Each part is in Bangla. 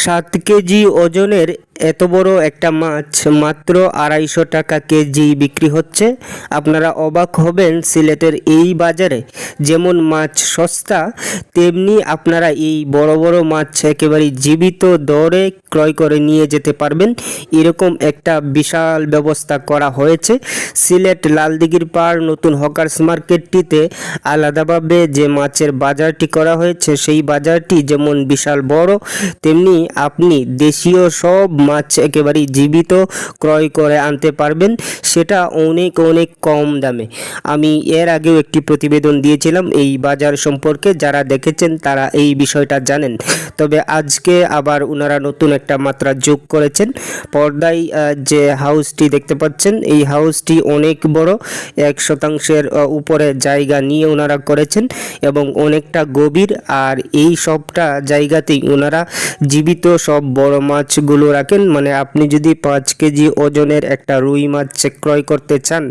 সাত কেজি ওজনের এত বড় একটা মাছ মাত্র আড়াইশো টাকা কেজি বিক্রি হচ্ছে। আপনারা অবাক হবেন সিলেটের এই বাজারে যেমন মাছ সস্তা, তেমনি আপনারা এই বড় বড় মাছ একেবারে জীবিত দরে ক্রয় করে নিয়ে যেতে পারবেন। এরকম একটা বিশাল ব্যবস্থা করা হয়েছে। সিলেট লালদিঘির পাড় নতুন হকার্স মার্কেটটিতে আলাদাভাবে যে মাছের বাজারটি করা হয়েছে, সেই বাজারটি যেমন বিশাল বড়, তেমনি আপনি দেশীয় সব মাছ একেবারেই জীবিত ক্রয় করে আনতে পারবেন। সেটা অনেক অনেক কম দামে। আমি এর আগেও একটি প্রতিবেদন দিয়েছিলাম এই বাজার সম্পর্কে। যারা দেখেছেন তারা এই বিষয়টা জানেন। তবে আজকে আবার ওনারা নতুন একটা মাত্রা যোগ করেছেন। পর্দায় যে হাউসটি দেখতে পাচ্ছেন, এই হাউসটি অনেক বড়। এক শতাংশের উপরে জায়গা নিয়ে ওনারা করেছেন এবং অনেকটা গভীর। আর এই সবটা জায়গাতেই ওনারা জীবিত সব বড় মাছগুলো রাখেন। মানে আপনি যদি পাঁচ কেজি ওজনের একটা রুই মাছ ক্রয় করতে চান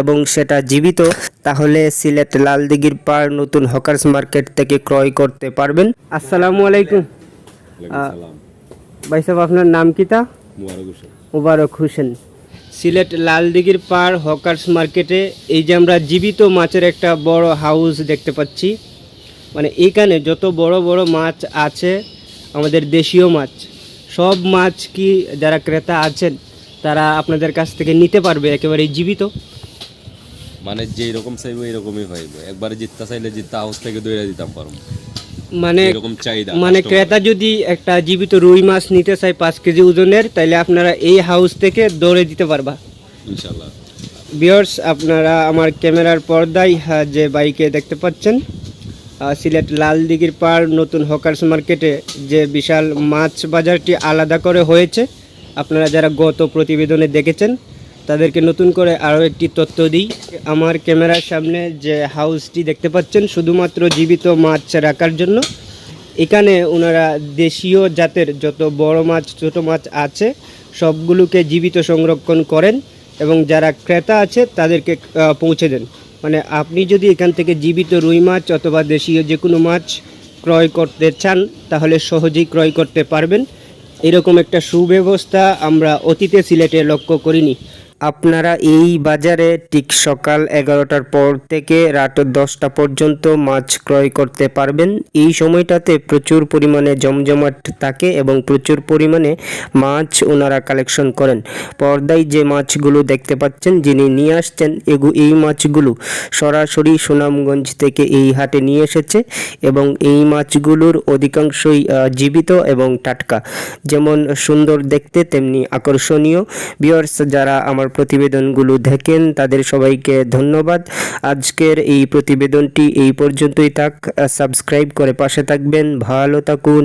এবং সেটা জীবিত তাহলে সিলেট লালদিঘির পাড় নতুন হকার্স মার্কেট থেকে ক্রয় করতে পারবেন। আসসালামু আলাইকুম। ভাই সাহেব আপনার নাম কিতা মুবারক হোসেন। সিলেট লালদিঘির পাড় হকার্স মার্কেটে এই যে আমরা জীবিত মাছের একটা বড় হাউস দেখতে পাচ্ছি। মানে এইখানে যত বড় বড় মাছ আছে আমাদের দেশীয় মাছ সব মাছ কি যারা ক্রেতা আছেন তারা আপনাদের কাছ থেকে নিতে পারবে একেবারে জীবিত? মানে যেই রকম চাইব এরকমই পাইবো। একবারে জিততা চাইলে জিততা হাউস থেকে দৌড়ে দিতাম পারব। মানে এরকম চাহিদা মানে ক্রেতা যদি একটা জীবিত রুই মাছ নিতে চায় পাঁচ কেজি ওজনের তাহলে আপনারা এই হাউস থেকে দৌড়ে দিতে পারবা। ইনশাল্লাহ। ভিউয়ার্স আপনারা আমার ক্যামেরার পর্দায় হ্যাঁ, যে বাইকে দেখতে পাচ্ছেন সিলেট লাল দিঘির পাড় নতুন হকার্স মার্কেটে যে বিশাল মাছ বাজারটি আলাদা করে হয়েছে। আপনারা যারা গত প্রতিবেদনে দেখেছেন, তাদেরকে নতুন করে আরও একটি তথ্য দিই। আমার ক্যামেরার সামনে যে হাউসটি দেখতে পাচ্ছেন, শুধুমাত্র জীবিত মাছ রাখার জন্য। এখানে ওনারা দেশীয় জাতের যত বড় মাছ, ছোট মাছ আছে, সবগুলোকে জীবিত সংরক্ষণ করেন এবং যারা ক্রেতা আছে, তাদেরকে পৌঁছে দেন। মানে আপনি যদি এখান থেকে জীবিত রুই মাছ অথবা দেশীয় যে কোনো মাছ ক্রয় করতে চান, তাহলে সহজেই ক্রয় করতে পারবেন। এরকম একটা সুব্যবস্থা আমরা অতীতে সিলেটে লক্ষ্য করিনি। আপনারা এই বাজারে ঠিক সকাল এগারোটার পর থেকে রাত দশটা পর্যন্ত মাছ ক্রয় করতে পারবেন। এই সময়টাতে প্রচুর পরিমাণে জমজমাট থাকে এবং প্রচুর পরিমাণে মাছ ওনারা কালেকশন করেন। পর্দায় যে মাছগুলো দেখতে পাচ্ছেন, যিনি নিয়ে আসছেন, এগু এই মাছগুলো সরাসরি সুনামগঞ্জ থেকে এই হাটে নিয়ে এসেছে এবং এই মাছগুলোর অধিকাংশই জীবিত এবং টাটকা। যেমন সুন্দর দেখতে, তেমনি আকর্ষণীয়। বিয়ার্স যারা আমার প্রতিবেদনগুলো দেখেন, তাদের সবাইকে ধন্যবাদ। আজকের এই প্রতিবেদনটি এই পর্যন্তই থাক। সাবস্ক্রাইব করে পাশে থাকবেন। ভালো থাকুন।